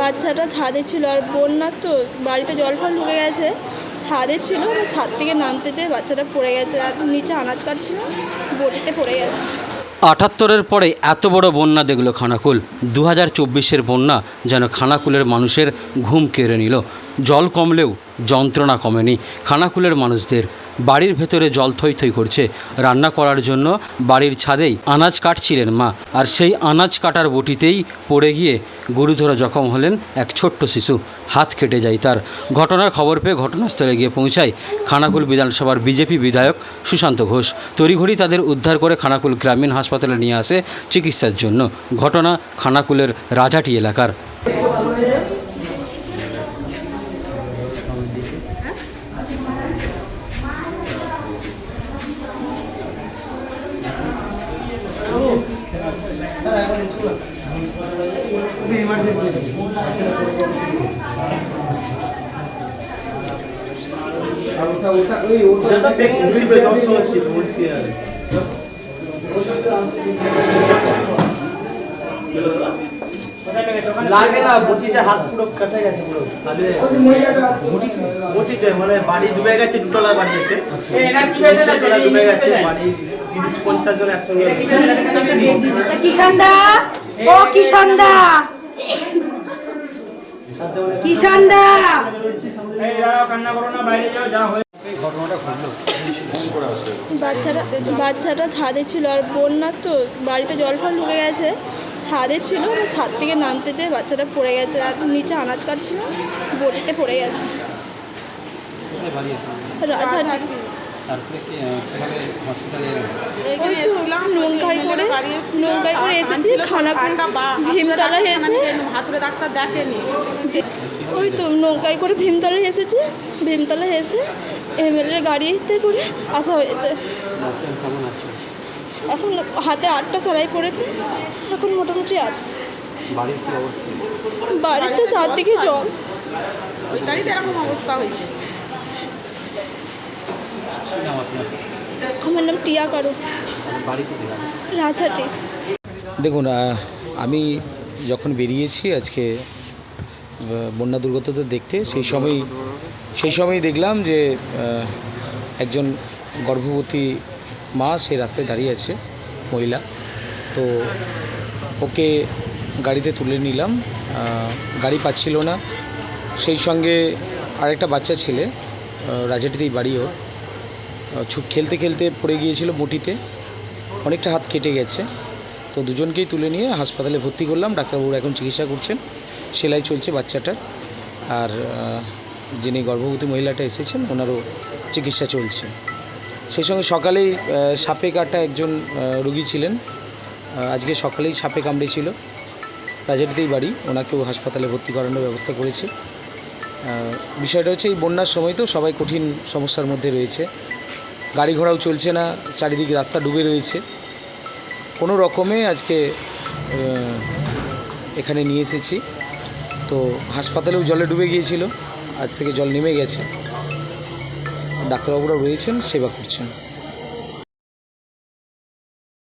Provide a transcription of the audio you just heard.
বাচ্চাটা ছাদে ছিল আর বন্যার তো, বাড়িতে জল ফল ঢুকে গেছে। ছাদে ছিল ছাদ থেকে নামতে চেয়ে বাচ্চাটা পড়ে গেছে আর নিচে আনাজ কাটছিল, বটিতে পড়ে গেছে। আটাত্তরের পরে এত বড় বন্যা দেখল খানাকুল। দু হাজার চব্বিশের বন্যা যেন খানাকুলের মানুষের ঘুম কেড়ে নিল। জল কমলেও যন্ত্রণা কমেনি। খানাকুলের মানুষদের। বাড়ির ভেতরে জল থই থই করছে। রান্না করার জন্য বাড়ির ছাদেই আনাজ কাটছিলেন মা। আর সেই আনাজ কাটার বটিতেই পড়ে গিয়ে গুরুতর জখম হলেন এক ছোট্ট শিশু। হাত কেটে যায় তার। ঘটনার খবর পেয়ে ঘটনাস্থলে গিয়ে পৌঁছায় খানাকুল বিধানসভার বিজেপি বিধায়ক সুশান্ত ঘোষ। তড়িঘড়ি তাদের উদ্ধার করে খানাকুল গ্রামীণ হাসপাতালে নিয়ে আসে চিকিৎসার জন্য। ঘটনা খানাকুলের রাজাটি এলাকার। লাগে না বটিতে হাত পুরো কেটে গেছে পুরো। বটিতে মানে বাড়ি ডুবে গেছে দুতলা বাড়ি আছে ডুবে গেছে বাড়ি তিরিশ পঞ্চাশ জন একসঙ্গে কিষান দা ও কিষান দা কিষান দা এই ঘটনাটা ঘটলো ফোন করে আসলে বাচ্চাটা বাচ্চাটা ছাদে ছিল, আর বন্যা তো বাড়িতে জল ফল ঢুকে গেছে। ছাদে ছিল ছাদ থেকে নামতে যেয়ে বাচ্চাটা পড়ে গেছে, আর নিচে আনাজ কাটছিল, বটিতে পড়ে গেছে। রাজহাটি। তারপরে কীভাবে হসপিটালে ওই তো নৌকায় করে নৌকায় করে এসেছি খানাকুল ভীমতলা এসে হাতুড়ে ডাক্তার দেখেনি। ওই তো নৌকায় করে ভীমতলা এসেছি ভীমতলা এসে এমএলএ গাড়িতে করে আসা হয়েছে। আছে? এখন হাতে আটটা সেলাই পড়েছে এখন মোটামুটি আছে। বাড়ির কী অবস্থা? বাড়িতে চারদিকে জল। ওই গাড়িতে এরকম অবস্থা হয়েছে। কী নাম আপনার? আমার নাম টিয়া কারু। বাড়ি কোথায়? রাজহাটি। দেখুন আমি যখন বেরিয়েছি আজকে বন্যা দুর্গত দেখতে সেই সময় সেই সময় দেখলাম যে একজন গর্ভবতী মা সেই রাস্তায় দাঁড়িয়ে আছে মহিলা। তো ওকে গাড়িতে তুলে নিলাম গাড়ি পাচ্ছিল না। সেই সঙ্গে আরেকটা বাচ্চা ছেলে রাজাটিতেই বাড়ি ওর। আহ, ছুট খেলতে খেলতে পড়ে গিয়েছিল মুটিতে অনেকটা হাত কেটে গেছে। তো দুজনকেই তুলে নিয়ে হাসপাতালে ভর্তি করলাম। ডাক্তারবাবু এখন চিকিৎসা করছেন। সেলাই চলছে বাচ্চাটার। আর যিনি গর্ভবতী মহিলাটা এসেছেন, ওনারও চিকিৎসা চলছে। সেই সঙ্গে সকালেই সাপে কাটা একজন রুগী ছিলেন। আজকে সকালেই সাপে কামড়েছিল রাজাটিতেই বাড়ি। ওনাকেও হাসপাতালে ভর্তি করানোর ব্যবস্থা করেছে। বিষয়টা হচ্ছে এই বন্যার সময় তো সবাই কঠিন সমস্যার মধ্যে রয়েছে। গাড়ি ঘোড়াও চলছে না, চারিদিক রাস্তা ডুবে রয়েছে। কোনো রকমে আজকে এখানে নিয়ে এসেছি। তো হাসপাতালেও জলে ডুবে গিয়েছিল, আজ থেকে জল নেমে গেছে। ডাক্তারবাবুরা রয়েছেন, সেবা করছেন।